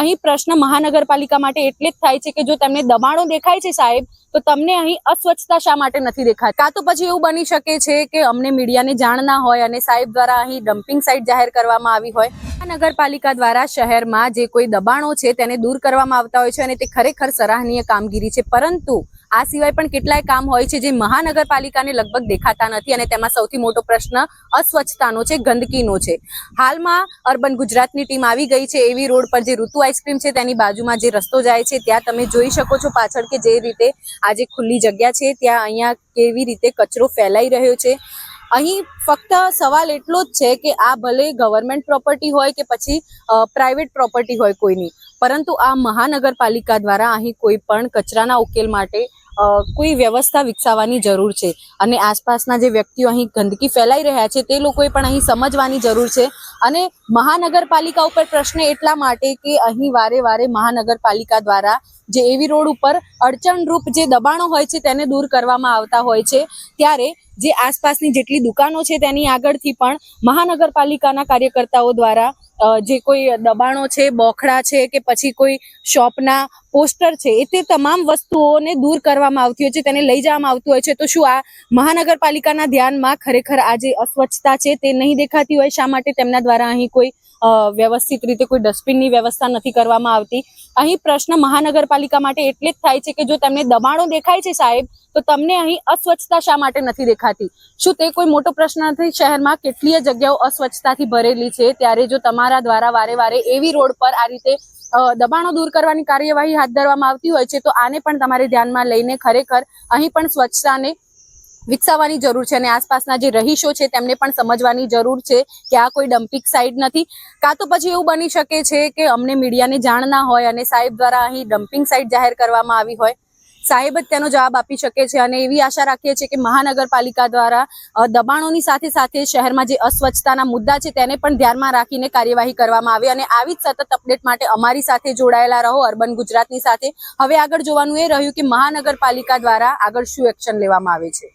અહીં પ્રશ્ન મહાનગરપાલિકા માટે એટલે જ થાય છે કે જો તમને દબાણો દેખાય છે સાહેબ, તો તમને અહીં અસ્વચ્છતા શા માટે નથી દેખાતી? કાં તો પછી એવું બની શકે છે કે અમને મીડિયાને જાણ ના હોય અને સાહેબ દ્વારા અહીં ડમ્પિંગ સાઇટ જાહેર કરવામાં આવી હોય. મહાનગરપાલિકા દ્વારા શહેરમાં જે કોઈ દબાણો છે તેને દૂર કરવામાં આવતા હોય છે અને તે ખરેખર સરાહનીય કામગીરી છે. પરંતુ આ સિવાય પણ કેટલાય કામ હોય છે જે મહાનગરપાલિકાને લગભગ દેખાતા નથી અને તેમાં સૌથી મોટો પ્રશ્ન અસ્વચ્છતાનો છે, ગંદકીનો છે. હાલમાં અર્બન ગુજરાતની ટીમ આવી ગઈ છે એવી રોડ પર જે ઋતુ આઈસ્ક્રીમ છે તેની બાજુમાં જે રસ્તો જાય છે ત્યાં તમે જોઈ શકો છો પાછળ કે જે રીતે આ જે ખુલ્લી જગ્યા છે ત્યાં અહીંયા કેવી રીતે કચરો ફેલાઈ રહ્યો છે. અહીં ફક્ત સવાલ એટલો જ છે કે આ ભલે ગવર્મેન્ટ પ્રોપર્ટી હોય કે પછી પ્રાઇવેટ પ્રોપર્ટી હોય કોઈની, પરંતુ આ મહાનગરપાલિકા દ્વારા અહીં કોઈ પણ કચરાના ઉકેલ માટે કોઈ વ્યવસ્થા વિકસાવવાની જરૂર છે. અને આસપાસના જે વ્યક્તિઓ અહીં ગંદકી ફેલાઈ રહ્યા છે, તે લોકોએ પણ અહીં સમજવાની જરૂર છે. અને મહાનગરપાલિકા ઉપર પ્રશ્ન એટલા માટે કે અહીં વારે વારે મહાનગરપાલિકા દ્વારા જે એવી રોડ ઉપર અડચણરૂપ જે દબાણો હોય છે તેને દૂર કરવામાં આવતા હોય છે. ત્યારે જે આસપાસની જેટલી દુકાનો છે તેની આગળથી પણ મહાનગરપાલિકાના કાર્યકર્તાઓ દ્વારા જે કોઈ દબાણો છે, બોખડા છે કે પછી કોઈ શોપના પોસ્ટર છે, એ તે તમામ વસ્તુઓને દૂર કરવામાં આવતી હોય છે, તેને લઈ જવામાં આવતું હોય છે, તો શું આ મહાનગરપાલિકાના ધ્યાનમાં ખરેખર આ જે અસ્વચ્છતા છે તે નહીં દેખાતી હોય? શા માટે તેમના દ્વારા અહીં કોઈ વ્યવસ્થિત રીતે કોઈ ડસ્ટબિનની વ્યવસ્થા નથી કરવામાં આવતી. અહીં પ્રશ્ન મહાનગરપાલિકા માટે એટલે જ થાય છે કે જો તમને દબાણો દેખાય છે સાહેબ, તો તમને અહીં અસ્વચ્છતા શા માટે નથી દેખાતી? શું તે કોઈ મોટો પ્રશ્ન નથી? શહેરમાં કેટલીય જગ્યાઓ અસ્વચ્છતાથી ભરેલી છે. ત્યારે જો તમારા દ્વારા વારે વારે એવી રોડ પર આ રીતે દબાણો દૂર કરવાની કાર્યવાહી હાથ ધરવામાં આવતી હોય છે, તો આને પણ તમારે ધ્યાનમાં લઈને ખરેખર અહીં પણ સ્વચ્છતાને વિકસાવવાની જરૂર છે અને આસપાસના જે રહીશો છે તેમને પણ સમજવાની જરૂર છે કે આ કોઈ ડમ્પિંગ સાઇટ નથી. કાં તો પછી એવું બની શકે છે કે અમને મીડિયાને જાણ ના હોય અને સાહેબ દ્વારા અહીં ડમ્પિંગ સાઇટ જાહેર કરવામાં આવી હોય. સાહેબ જ તેનો જવાબ આપી શકે છે અને એવી આશા રાખીએ છીએ કે મહાનગરપાલિકા દ્વારા દબાણોની સાથે સાથે શહેરમાં જે અસ્વચ્છતાના મુદ્દા છે તેને પણ ધ્યાનમાં રાખીને કાર્યવાહી કરવામાં આવે અને આવી જ સતત અપડેટ માટે અમારી સાથે જોડાયેલા રહો અર્બન ગુજરાતની સાથે. હવે આગળ જોવાનું એ રહ્યું કે મહાનગરપાલિકા દ્વારા આગળ શું એક્શન લેવામાં આવે છે?